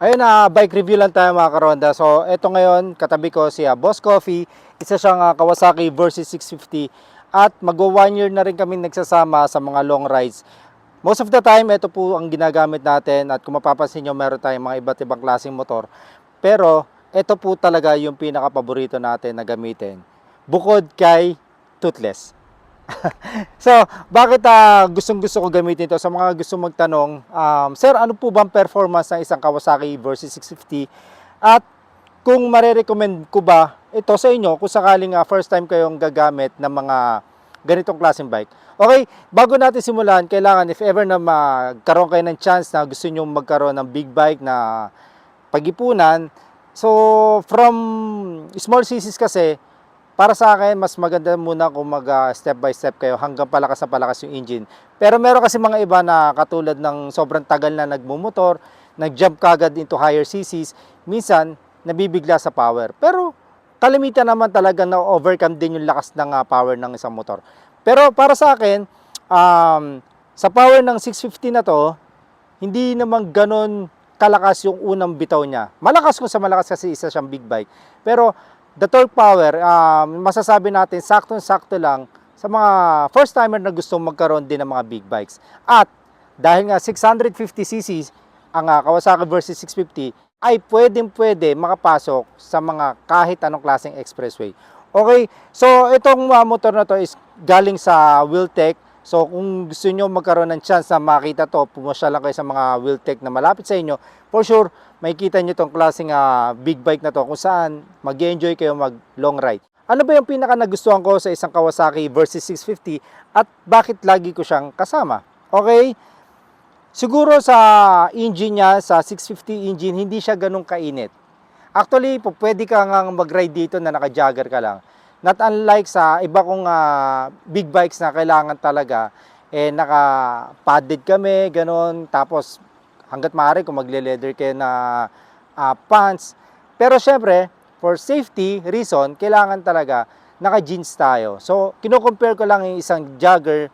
Ayun na, bike review lang tayo mga karonda. So, ito ngayon, katabi ko si ah, Boss Coffee. Isa siyang ah, Kawasaki Versys 650. At magwa one year na rin kami nagsasama sa mga long rides. Most of the time, ito po ang ginagamit natin. At kung mapapansin nyo, meron tayong mga iba't ibang klaseng motor. Pero, ito po talaga yung pinaka-paborito natin na gamitin. Bukod kay Toothless. So, bakit ah, gustong gusto ko gamitin ito? Sa mga gusto magtanong, um, Sir, ano po bang performance ng isang Kawasaki versus 650? At kung marerecommend ko ba ito sa inyo kung sakaling ah, first time kayong gagamit ng mga ganitong klaseng bike. Okay, bago natin simulan, kailangan if ever na magkaroon kayo ng chance na gusto nyo magkaroon ng big bike na pag-ipunan, so from small CCs kasi, para sa akin, mas maganda muna kung mag ah, step by step kayo hanggang palakas na palakas yung engine. Pero meron kasi mga iba na katulad ng sobrang tagal na nagmumotor, nag-jump kagad into higher CCs, minsan nabibigla sa power. Pero kalimitan naman talaga na overcome din yung lakas ng ah, power ng isang motor. Pero para sa akin, um, sa power ng 650 na to, hindi naman ganon kalakas yung unang bitaw niya. Malakas kung sa malakas kasi isa siyang big bike. Pero the torque power, um, masasabi natin saktong-sakto lang sa mga first timer na gustong magkaroon din ng mga big bikes. At dahil nga 650cc ang ah, Kawasaki versus 650 ay pwedeng pwede makapasok sa mga kahit anong klaseng expressway. Okay, so itong ah, motor na to is galing sa Wiltec. So kung gusto nyo magkaroon ng chance na makita to, pumasya lang kayo sa mga Wiltec na malapit sa inyo. For sure, makikita nyo tong klaseng ah, big bike na to kung saan mag enjoy kayo mag long ride. Ano ba yung pinaka nagustuhan ko sa isang Kawasaki versus 650 at bakit lagi ko siyang kasama? Okay, siguro sa engine niya, sa 650 engine, hindi siya ganun kainit. Actually, pwede ka nga mag-ride dito na naka-jogger ka lang. Not unlike sa iba kong ah, big bikes na kailangan talaga, eh naka-padded kami, ganun. Tapos, hanggat maaari kung magle-leather kayo na ah, pants. Pero syempre, for safety reason, kailangan talaga naka-jeans tayo. So, kino-compare ko lang yung isang jogger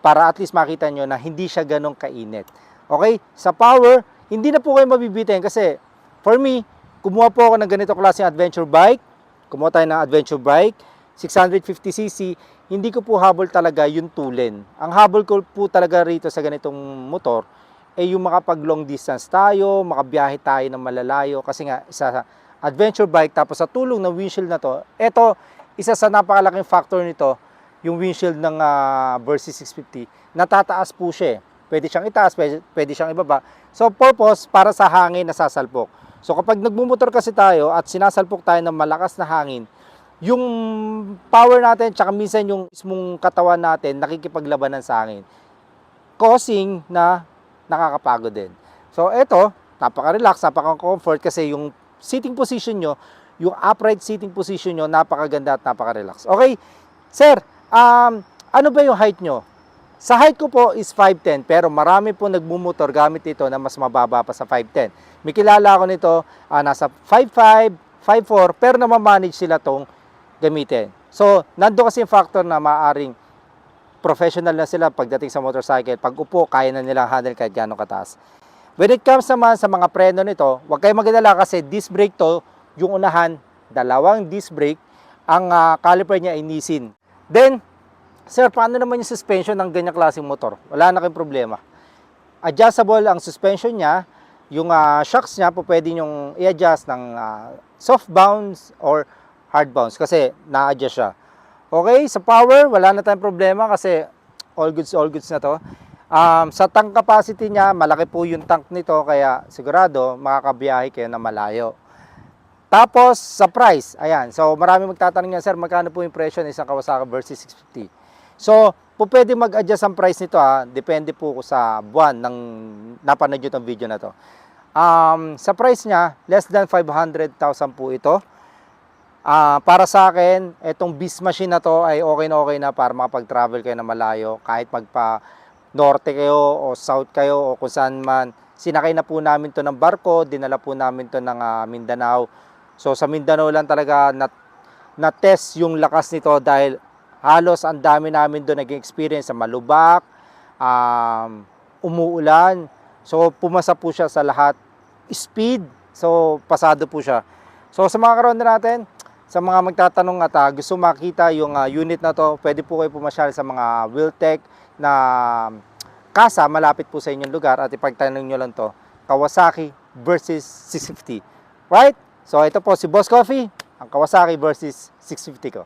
para at least makita nyo na hindi siya ganong kainit. Okay? Sa power, hindi na po kayo mabibitin kasi for me, kumuha po ako ng ganito klaseng adventure bike. Kumuha tayo ng adventure bike, 650cc. Hindi ko po habol talaga yung tulin. Ang habol ko po talaga rito sa ganitong motor ay yung makapag long distance tayo, makabiyahe tayo ng malalayo kasi nga sa adventure bike tapos sa tulong ng windshield na to, ito isa sa napakalaking factor nito yung windshield ng uh, Versys 650, natataas po siya eh. Pwede siyang itaas, pwede, pwede siyang ibaba. So purpose para sa hangin na sasalpok. So kapag nagmumotor kasi tayo at sinasalpok tayo ng malakas na hangin, yung power natin tsaka minsan yung mismong katawan natin nakikipaglabanan sa hangin. Causing na nakakapagod din. So eto, napaka-relax, napaka-comfort kasi yung sitting position nyo, yung upright sitting position nyo, napakaganda at napaka-relax. Okay, sir, um, ano ba yung height nyo? Sa height ko po is 5'10", pero marami po nagmumotor gamit ito na mas mababa pa sa 5'10". May kilala ako nito, ah, nasa 5'5", 5'4", pero namamanage sila tong gamitin. So, nando kasi yung factor na maaring professional na sila pagdating sa motorcycle. Pag upo, kaya na nilang handle kahit gano'ng kataas. When it comes naman sa mga preno nito, huwag kayong magdala kasi disc brake to, yung unahan, dalawang disc brake, ang ah, caliper niya ay Nissin. Then, sir, paano naman yung suspension ng ganyang klaseng motor? Wala na kayong problema. Adjustable ang suspension niya, yung ah, shocks niya po pwede nyong i-adjust ng ah, soft bounce or hard bounce kasi na-adjust siya. Okay, sa power, wala na tayong problema kasi all goods, all goods na to. Um, sa tank capacity niya, malaki po yung tank nito kaya sigurado makakabiyahe kayo na malayo. Tapos sa price, ayan. So marami magtatanong niyan, sir, magkano po yung presyo ng isang Kawasaki versus 650? So, po pwede mag-adjust ang price nito ha. Depende po sa buwan ng napanood nyo itong video na to. Um, sa price niya, less than 500,000 po ito. Ah, para sa akin, itong beast machine na to ay okay na okay na para makapag-travel kayo na malayo. Kahit magpa norte kayo o south kayo o kung saan man. Sinakay na po namin to ng barko, dinala po namin to ng ah, Mindanao. So sa Mindanao lang talaga na, na-test yung lakas nito dahil halos ang dami namin doon naging experience sa malubak, um, umuulan. So pumasa po siya sa lahat speed. So, pasado po siya. So, sa mga karonda natin, sa mga magtatanong at ah, gusto makita yung ah, unit na to, pwede po kayo pumasyal sa mga Wiltec na kasa malapit po sa inyong lugar at ipagtanong nyo lang to, Kawasaki versus 650. Right? So, ito po si Boss Coffee, ang Kawasaki versus 650 ko.